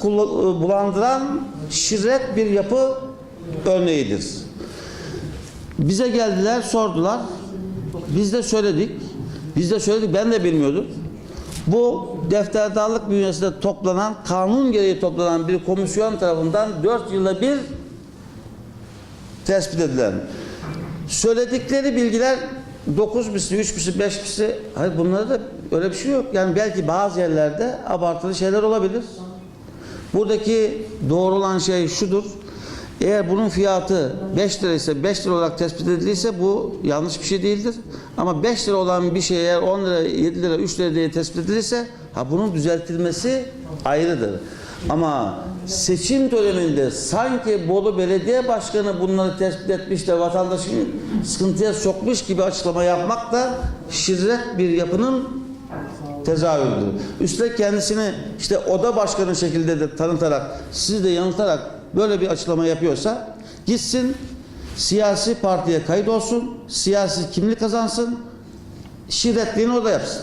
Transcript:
kullan- bulandıran şirret bir yapı örneğidir. Bize geldiler, sordular. Biz de söyledik. Biz de söyledik, ben de bilmiyordum. Bu defterdarlık bünyesinde toplanan, kanun gereği toplanan bir komisyon tarafından dört yılda bir tespit edilen. Söyledikleri bilgiler 9 misli, 3 misli, 5 misli. Hayır bunlarda da öyle bir şey yok. Yani belki bazı yerlerde abartılı şeyler olabilir. Buradaki doğru olan şey şudur. Eğer bunun fiyatı 5 lira ise 5 lira olarak tespit edildiyse bu yanlış bir şey değildir. Ama 5 lira olan bir şey eğer 10 lira, 7 lira, 3 lira diye tespit edilirse ha bunun düzeltilmesi ayrıdır. Ama seçim döneminde sanki Bolu Belediye Başkanı bunları tespit etmiş de vatandaşın sıkıntıya sokmuş gibi açıklama yapmak da şirret bir yapının tezahürdür. Üstelik kendisini işte oda başkanı şekilde de tanıtarak, sizi de yanıltarak böyle bir açıklama yapıyorsa gitsin siyasi partiye kayıt olsun, siyasi kimlik kazansın, şirretliğini o da yapsın.